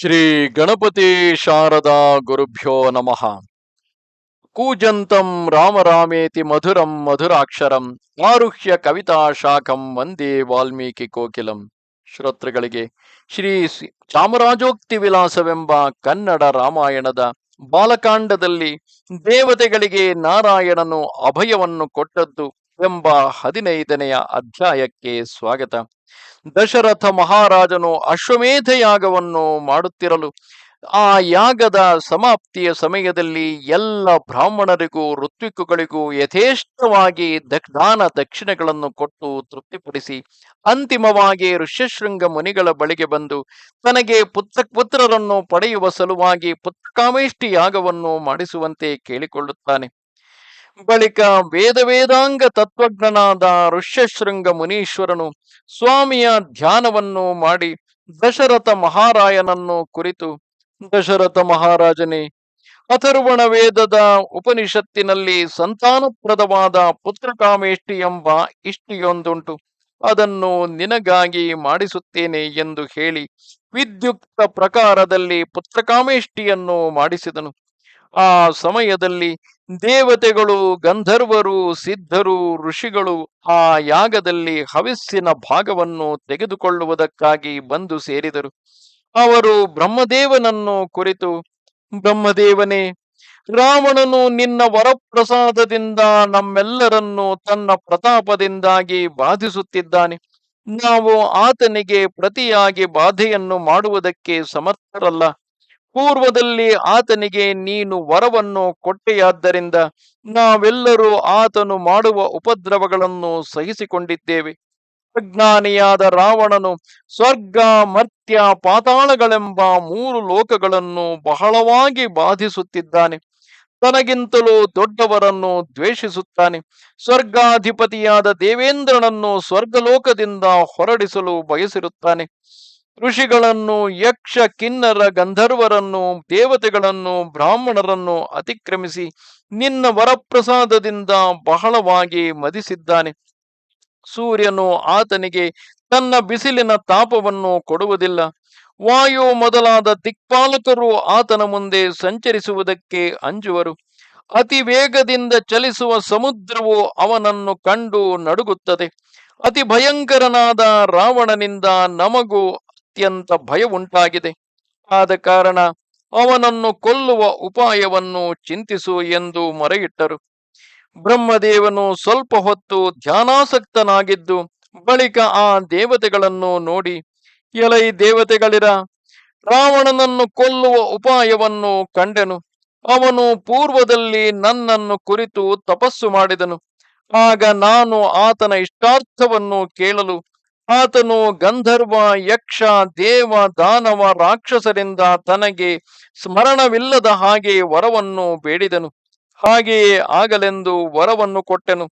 ಶ್ರೀ ಗಣಪತಿ ಶಾರದಾ ಗುರುಭ್ಯೋ ನಮಃ. ಕೂಜಂತಂ ರಾಮರಾಮೇತಿ ಮಧುರಂ ಮಧುರಾಕ್ಷರಂ ಆರುಹ್ಯ ಕವಿತಾ ಶಾಖಂ ವಂದೇ ವಾಲ್ಮೀಕಿ ಕೋಕಿಲಂ. ಶ್ರೋತೃಗಳಿಗೆ ಶ್ರೀ ಚಾಮರಾಜೋಕ್ತಿ ವಿಲಾಸವೆಂಬ ಕನ್ನಡ ರಾಮಾಯಣದ ಬಾಲಕಾಂಡದಲ್ಲಿ ದೇವತೆಗಳಿಗೆ ನಾರಾಯಣನು ಅಭಯವನ್ನು ಕೊಟ್ಟದ್ದು ಎಂಬ ಹದಿನೈದನೆಯ ಅಧ್ಯಾಯಕ್ಕೆ ಸ್ವಾಗತ. ದಶರಥ ಮಹಾರಾಜನು ಅಶ್ವಮೇಧ ಯಾಗವನ್ನು ಮಾಡುತ್ತಿರಲು ಆ ಯಾಗದ ಸಮಾಪ್ತಿಯ ಸಮಯದಲ್ಲಿ ಎಲ್ಲ ಬ್ರಾಹ್ಮಣರಿಗೂ, ಋತ್ವಿಕುಗಳಿಗೂ ಯಥೇಷ್ಟವಾಗಿ ದಾನ ದಕ್ಷಿಣೆಗಳನ್ನು ಕೊಟ್ಟು ತೃಪ್ತಿಪಡಿಸಿ ಅಂತಿಮವಾಗಿ ಋಷ್ಯಶೃಂಗ ಮುನಿಗಳ ಬಳಿಗೆ ಬಂದು ತನಗೆ ಪುತ್ರ ಪುತ್ರರನ್ನು ಪಡೆಯುವ ಸಲುವಾಗಿ ಪುತ್ರಕಾಮೇಷ್ಟಿ ಯಾಗವನ್ನು ಮಾಡಿಸುವಂತೆ ಕೇಳಿಕೊಳ್ಳುತ್ತಾನೆ. ಬಳಿಕ ವೇದ ವೇದಾಂಗ ತತ್ವಜ್ಞನಾದ ಋಷ್ಯಶೃಂಗ ಮುನೀಶ್ವರನು ಸ್ವಾಮಿಯ ಧ್ಯಾನವನ್ನು ಮಾಡಿ ದಶರಥ ಮಹಾರಾಯನನ್ನು ಕುರಿತು, ದಶರಥ ಮಹಾರಾಜನೇ, ಅಥರ್ವಣ ವೇದದ ಉಪನಿಷತ್ತಿನಲ್ಲಿ ಸಂತಾನಪ್ರದವಾದ ಪುತ್ರಕಾಮೇಷ್ಟಿ ಎಂಬ ಇಷ್ಟಿಯೊಂದುಂಟು. ಅದನ್ನು ನಿನಗಾಗಿ ಮಾಡಿಸುತ್ತೇನೆ ಎಂದು ಹೇಳಿ ವಿದ್ಯುಕ್ತ ಪ್ರಕಾರದಲ್ಲಿ ಪುತ್ರಕಾಮೇಷ್ಟಿಯನ್ನು ಮಾಡಿಸಿದನು. ಆ ಸಮಯದಲ್ಲಿ ದೇವತೆಗಳು, ಗಂಧರ್ವರು, ಸಿದ್ಧರು, ಋಷಿಗಳು ಆ ಯಾಗದಲ್ಲಿ ಹವಿಸ್ಸಿನ ಭಾಗವನ್ನು ತೆಗೆದುಕೊಳ್ಳುವುದಕ್ಕಾಗಿ ಬಂದು ಸೇರಿದರು. ಅವರು ಬ್ರಹ್ಮದೇವನನ್ನು ಕುರಿತು, ಬ್ರಹ್ಮದೇವನೇ, ರಾವಣನು ನಿನ್ನ ವರಪ್ರಸಾದದಿಂದ ನಮ್ಮೆಲ್ಲರನ್ನು ತನ್ನ ಪ್ರತಾಪದಿಂದಾಗಿ ಬಾಧಿಸುತ್ತಿದ್ದಾನೆ. ನಾವು ಆತನಿಗೆ ಪ್ರತಿಯಾಗಿ ಬಾಧೆಯನ್ನು ಮಾಡುವುದಕ್ಕೆ ಸಮರ್ಥರಲ್ಲ. ಪೂರ್ವದಲ್ಲಿ ಆತನಿಗೆ ನೀನು ವರವನ್ನು ಕೊಟ್ಟೆಯಾದ್ದರಿಂದ ನಾವೆಲ್ಲರೂ ಆತನು ಮಾಡುವ ಉಪದ್ರವಗಳನ್ನು ಸಹಿಸಿಕೊಂಡಿದ್ದೇವೆ. ಅಜ್ಞಾನಿಯಾದ ರಾವಣನು ಸ್ವರ್ಗ, ಮರ್ತ್ಯ, ಪಾತಾಳಗಳೆಂಬ ಮೂರು ಲೋಕಗಳನ್ನು ಬಹಳವಾಗಿ ಬಾಧಿಸುತ್ತಿದ್ದಾನೆ. ತನಗಿಂತಲೂ ದೊಡ್ಡವರನ್ನು ದ್ವೇಷಿಸುತ್ತಾನೆ. ಸ್ವರ್ಗಾಧಿಪತಿಯಾದ ದೇವೇಂದ್ರನನ್ನು ಸ್ವರ್ಗಲೋಕದಿಂದ ಹೊರಡಿಸಲು ಬಯಸಿರುತ್ತಾನೆ. ಋಷಿಗಳನ್ನು, ಯಕ್ಷ, ಕಿನ್ನರ, ಗಂಧರ್ವರನ್ನು, ದೇವತೆಗಳನ್ನು, ಬ್ರಾಹ್ಮಣರನ್ನು ಅತಿಕ್ರಮಿಸಿ ನಿನ್ನ ವರಪ್ರಸಾದದಿಂದ ಬಹಳವಾಗಿ ಮದಿಸಿದ್ದಾನೆ. ಸೂರ್ಯನು ಆತನಿಗೆ ತನ್ನ ಬಿಸಿಲಿನ ತಾಪವನ್ನು ಕೊಡುವುದಿಲ್ಲ. ವಾಯು ಮೊದಲಾದ ದಿಕ್ಪಾಲಕರು ಆತನ ಮುಂದೆ ಸಂಚರಿಸುವುದಕ್ಕೆ ಅಂಜುವರು. ಅತಿ ವೇಗದಿಂದ ಚಲಿಸುವ ಸಮುದ್ರವು ಅವನನ್ನು ಕಂಡು ನಡುಗುತ್ತದೆ. ಅತಿ ಭಯಂಕರನಾದ ರಾವಣನಿಂದ ನಮಗೂ ಅತ್ಯಂತ ಭಯ ಉಂಟಾಗಿದೆ. ಆದ ಕಾರಣ ಅವನನ್ನು ಕೊಲ್ಲುವ ಉಪಾಯವನ್ನು ಚಿಂತಿಸು ಎಂದು ಮೊರೆಯಿಟ್ಟರು. ಬ್ರಹ್ಮದೇವನು ಸ್ವಲ್ಪ ಹೊತ್ತು ಧ್ಯಾನಾಸಕ್ತನಾಗಿದ್ದು ಬಳಿಕ ಆ ದೇವತೆಗಳನ್ನು ನೋಡಿ, ಎಲೈ ದೇವತೆಗಳಿರ, ರಾವಣನನ್ನು ಕೊಲ್ಲುವ ಉಪಾಯವನ್ನು ಕಂಡೆನು. ಅವನು ಪೂರ್ವದಲ್ಲಿ ನನ್ನನ್ನು ಕುರಿತು ತಪಸ್ಸು ಮಾಡಿದನು. ಆಗ ನಾನು ಆತನ ಇಷ್ಟಾರ್ಥವನ್ನು ಕೇಳಲು ಆತನು ಗಂಧರ್ವ, ಯಕ್ಷ, ದೇವ, ದಾನವ ರಾಕ್ಷಸರಿಂದ ತನಗೆ ಸ್ಮರಣವಿಲ್ಲದ ಹಾಗೆ ವರವನ್ನು ಬೇಡಿದನು. ಹಾಗೆಯೇ ಆಗಲೆಂದು ವರವನ್ನು ಕೊಟ್ಟೆನು.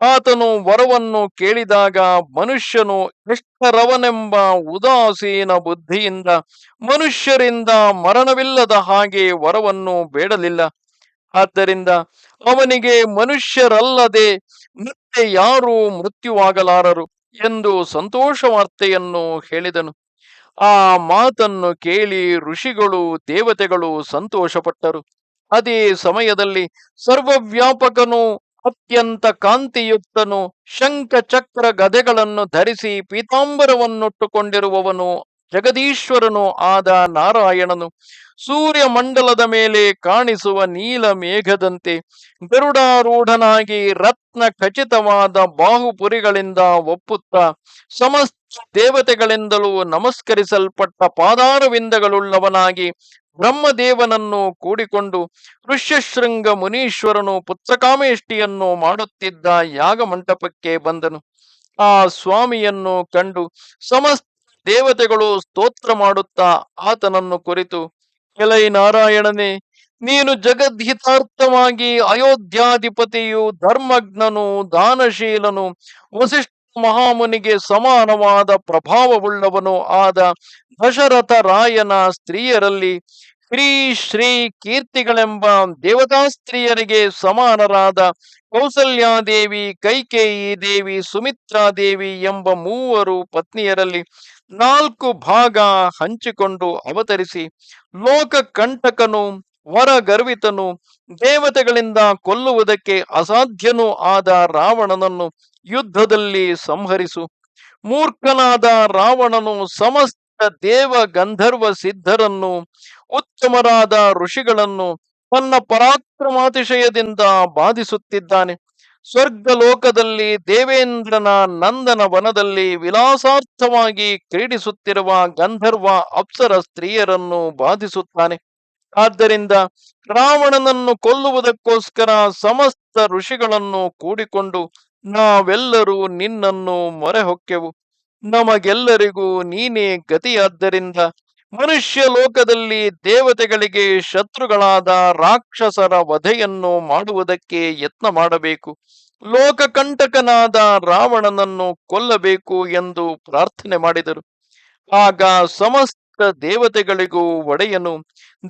ಆತನು ವರವನ್ನು ಕೇಳಿದಾಗ ಮನುಷ್ಯನು ಎಷ್ಟರವನೆಂಬ ಉದಾಸೀನ ಬುದ್ಧಿಯಿಂದ ಮನುಷ್ಯರಿಂದ ಮರಣವಿಲ್ಲದ ಹಾಗೆ ವರವನ್ನು ಬೇಡಲಿಲ್ಲ. ಆದ್ದರಿಂದ ಅವನಿಗೆ ಮನುಷ್ಯರಲ್ಲದೆ ಮತ್ತೆ ಯಾರೂ ಮೃತ್ಯುವಾಗಲಾರರು. ಎಂದು ಸಂತೋಷ ವಾರ್ತೆಯನ್ನು ಹೇಳಿದನು. ಆ ಮಾತನ್ನು ಕೇಳಿ ಋಷಿಗಳು, ದೇವತೆಗಳು ಸಂತೋಷಪಟ್ಟರು. ಅದೇ ಸಮಯದಲ್ಲಿ ಸರ್ವವ್ಯಾಪಕನು ಅತ್ಯಂತ ಕಾಂತಿಯುಕ್ತನು ಶಂಖ ಚಕ್ರ ಗದೆಗಳನ್ನು ಧರಿಸಿ ಪೀತಾಂಬರವನ್ನುಟ್ಟುಕೊಂಡಿರುವವನು ಜಗದೀಶ್ವರನು ಆದ ನಾರಾಯಣನು ಸೂರ್ಯ ಮಂಡಲದ ಮೇಲೆ ಕಾಣಿಸುವ ನೀಲ ಮೇಘದಂತೆ ಗರುಡಾರೂಢನಾಗಿ ರತ್ನ ಖಚಿತವಾದ ಬಾಹುಪುರಿಗಳಿಂದ ಒಪ್ಪುತ್ತ ಸಮಸ್ತ ದೇವತೆಗಳಿಂದಲೂ ನಮಸ್ಕರಿಸಲ್ಪಟ್ಟ ಪಾದಾರವಿಂದಗಳುಳ್ಳವನಾಗಿ ಬ್ರಹ್ಮದೇವನನ್ನು ಕೂಡಿಕೊಂಡು ಋಷ್ಯಶೃಂಗ ಮುನೀಶ್ವರನು ಪುತ್ರಕಾಮೇಷ್ಟಿಯನ್ನು ಮಾಡುತ್ತಿದ್ದ ಯಾಗ ಮಂಟಪಕ್ಕೆ ಬಂದನು. ಆ ಸ್ವಾಮಿಯನ್ನು ಕಂಡು ಸಮಸ್ತ ದೇವತೆಗಳು ಸ್ತೋತ್ರ ಮಾಡುತ್ತಾ ಆತನನ್ನು ಕುರಿತು, ಎಲೈ ನಾರಾಯಣನೇ, ನೀನು ಜಗದ್ಹಿತಾರ್ಥವಾಗಿ ಅಯೋಧ್ಯಾಧಿಪತಿಯು, ಧರ್ಮಜ್ಞನು, ದಾನಶೀಲನು, ವಸಿಷ್ಠ ಮಹಾಮುನಿಗೆ ಸಮಾನವಾದ ಪ್ರಭಾವವುಳ್ಳವನು ಆದ ದಶರಥ ರಾಯನ ಸ್ತ್ರೀಯರಲ್ಲಿ ಶ್ರೀ ಶ್ರೀ ಕೀರ್ತಿಗಳೆಂಬ ದೇವತಾ ಸ್ತ್ರೀಯರಿಗೆ ಸಮಾನರಾದ ಕೌಸಲ್ಯಾದೇವಿ, ಕೈಕೇಯಿ ದೇವಿ ಸುಮಿತ್ರಾದೇವಿ ಎಂಬ ಮೂವರು ಪತ್ನಿಯರಲ್ಲಿ ನಾಲ್ಕು ಭಾಗ ಹಂಚಿಕೊಂಡು ಅವತರಿಸಿ ಲೋಕ ಕಂಟಕನು ವರಗರ್ವಿತನು, ದೇವತೆಗಳಿಂದ ಕೊಲ್ಲುವುದಕ್ಕೆ ಅಸಾಧ್ಯನೂ ಆದ ರಾವಣನನ್ನು ಯುದ್ಧದಲ್ಲಿ ಸಂಹರಿಸು. ಮೂರ್ಖನಾದ ರಾವಣನು ಸಮಸ್ತ ದೇವ ಗಂಧರ್ವ ಸಿದ್ಧರನ್ನು, ಉತ್ತಮರಾದ ಋಷಿಗಳನ್ನು ತನ್ನ ಪರಾಕ್ರಮಾತಿಶಯದಿಂದ ಬಾಧಿಸುತ್ತಿದ್ದಾನೆ. ಸ್ವರ್ಗ ಲೋಕದಲ್ಲಿ ದೇವೇಂದ್ರನ ನಂದನ ವನದಲ್ಲಿ ವಿಲಾಸಾರ್ಥವಾಗಿ ಕ್ರೀಡಿಸುತ್ತಿರುವ ಗಂಧರ್ವ ಅಪ್ಸರ ಸ್ತ್ರೀಯರನ್ನು ಬಾಧಿಸುತ್ತಾನೆ. ಆದ್ದರಿಂದ ರಾವಣನನ್ನು ಕೊಲ್ಲುವುದಕ್ಕೋಸ್ಕರ ಸಮಸ್ತ ಋಷಿಗಳನ್ನು ಕೂಡಿಕೊಂಡು ನಾವೆಲ್ಲರೂ ನಿನ್ನನ್ನು ಮೊರೆ ಹೊಕ್ಕೆವು. ನಮಗೆಲ್ಲರಿಗೂ ನೀನೇ ಗತಿಯಾದ್ದರಿಂದ ಮನುಷ್ಯ ಲೋಕದಲ್ಲಿ ದೇವತೆಗಳಿಗೆ ಶತ್ರುಗಳಾದ ರಾಕ್ಷಸರ ವಧೆಯನ್ನು ಮಾಡುವುದಕ್ಕೆ ಯತ್ನ ಮಾಡಬೇಕು. ಲೋಕಕಂಟಕನಾದ ರಾವಣನನ್ನು ಕೊಲ್ಲಬೇಕು ಎಂದು ಪ್ರಾರ್ಥನೆ ಮಾಡಿದರು. ಆಗ ಸಮಸ್ತ ದೇವತೆಗಳಿಗೂ ಒಡೆಯನು,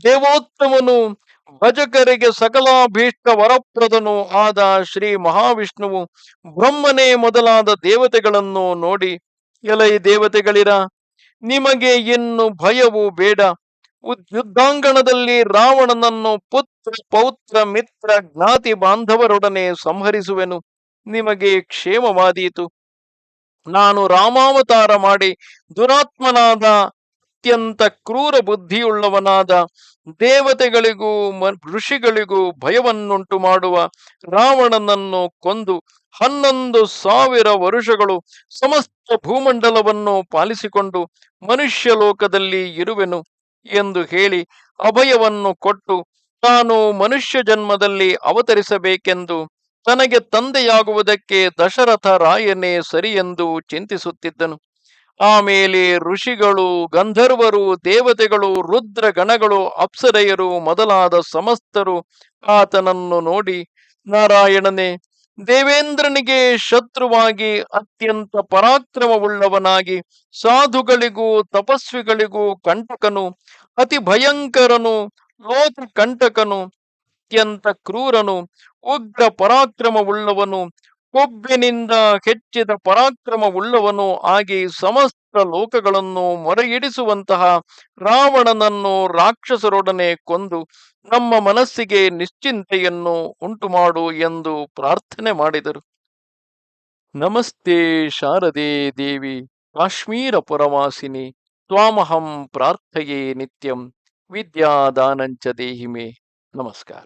ದೇವೋತ್ತಮನು, ಭಜಕರಿಗೆ ಸಕಲಾಭೀಷ್ಟ ವರಪ್ರದನು ಆದ ಶ್ರೀ ಮಹಾವಿಷ್ಣುವು ಬ್ರಹ್ಮನೇ ಮೊದಲಾದ ದೇವತೆಗಳನ್ನು ನೋಡಿ, ಎಲೈ ದೇವತೆಗಳಿರ ನಿಮಗೆ ಇನ್ನು ಭಯವು ಬೇಡ. ಯುದ್ಧಾಂಗಣದಲ್ಲಿ ರಾವಣನನ್ನು ಪುತ್ರ, ಪೌತ್ರ, ಮಿತ್ರ, ಜ್ಞಾತಿ ಬಾಂಧವರೊಡನೆ ಸಂಹರಿಸುವೆನು. ನಿಮಗೆ ಕ್ಷೇಮವಾದೀತು. ನಾನು ರಾಮಾವತಾರ ಮಾಡಿ ದುರಾತ್ಮನಾದ ಅತ್ಯಂತ ಕ್ರೂರ ಬುದ್ಧಿಯುಳ್ಳವನಾದ ದೇವತೆಗಳಿಗೂ ಋಷಿಗಳಿಗೂ ಭಯವನ್ನುಂಟು ಮಾಡುವ ರಾವಣನನ್ನು ಕೊಂದು ಹನ್ನೊಂದು ಸಾವಿರ ವರುಷಗಳು ಸಮಸ್ತ ಭೂಮಂಡಲವನ್ನು ಪಾಲಿಸಿಕೊಂಡು ಮನುಷ್ಯ ಲೋಕದಲ್ಲಿ ಇರುವೆನು ಎಂದು ಹೇಳಿ ಅಭಯವನ್ನು ಕೊಟ್ಟು ತಾನು ಮನುಷ್ಯ ಜನ್ಮದಲ್ಲಿ ಅವತರಿಸಬೇಕೆಂದು ತನಗೆ ತಂದೆಯಾಗುವುದಕ್ಕೆ ದಶರಥ ರಾಯನೇ ಸರಿಯೆಂದು ಚಿಂತಿಸುತ್ತಿದ್ದನು. ಆಮೇಲೆ ಋಷಿಗಳು, ಗಂಧರ್ವರು, ದೇವತೆಗಳು ರುದ್ರ ಗಣಗಳು ಅಪ್ಸರೆಯರು, ಮೊದಲಾದ ಸಮಸ್ತರು ಆತನನ್ನು ನೋಡಿ, ನಾರಾಯಣನೇ, ದೇವೇಂದ್ರನಿಗೆ ಶತ್ರುವಾಗಿ ಅತ್ಯಂತ ಪರಾಕ್ರಮವುಳ್ಳವನಾಗಿ ಸಾಧುಗಳಿಗೂ, ತಪಸ್ವಿಗಳಿಗೂ ಕಂಟಕನು, ಅತಿ ಭಯಂಕರನು, ಲೋಕ ಕಂಟಕನು, ಅತ್ಯಂತ ಕ್ರೂರನು, ಉಗ್ರ ಪರಾಕ್ರಮವುಳ್ಳವನು ಕೊಬ್ಬಿನಿಂದ ಹೆಚ್ಚಿದ ಪರಾಕ್ರಮವುಳ್ಳವನು ಆಗಿ ಸಮಸ್ತ ಲೋಕಗಳನ್ನು ಮೊರೆಯಿಡಿಸುವಂತಹ ರಾವಣನನ್ನು ರಾಕ್ಷಸರೊಡನೆ ಕೊಂದು ನಮ್ಮ ಮನಸ್ಸಿಗೆ ನಿಶ್ಚಿಂತೆಯನ್ನು ಉಂಟುಮಾಡು ಎಂದು ಪ್ರಾರ್ಥನೆ ಮಾಡಿದರು. ನಮಸ್ತೆ ಶಾರದೆ ದೇವಿ, ಕಾಶ್ಮೀರ ಪುರವಾಸಿನಿ, ತ್ವಾಮಹಂ ಪ್ರಾರ್ಥಯೇ ನಿತ್ಯಂ, ವಿದ್ಯಾದಾನಂಚ ದೇಹಿಮೆ. ನಮಸ್ಕಾರ.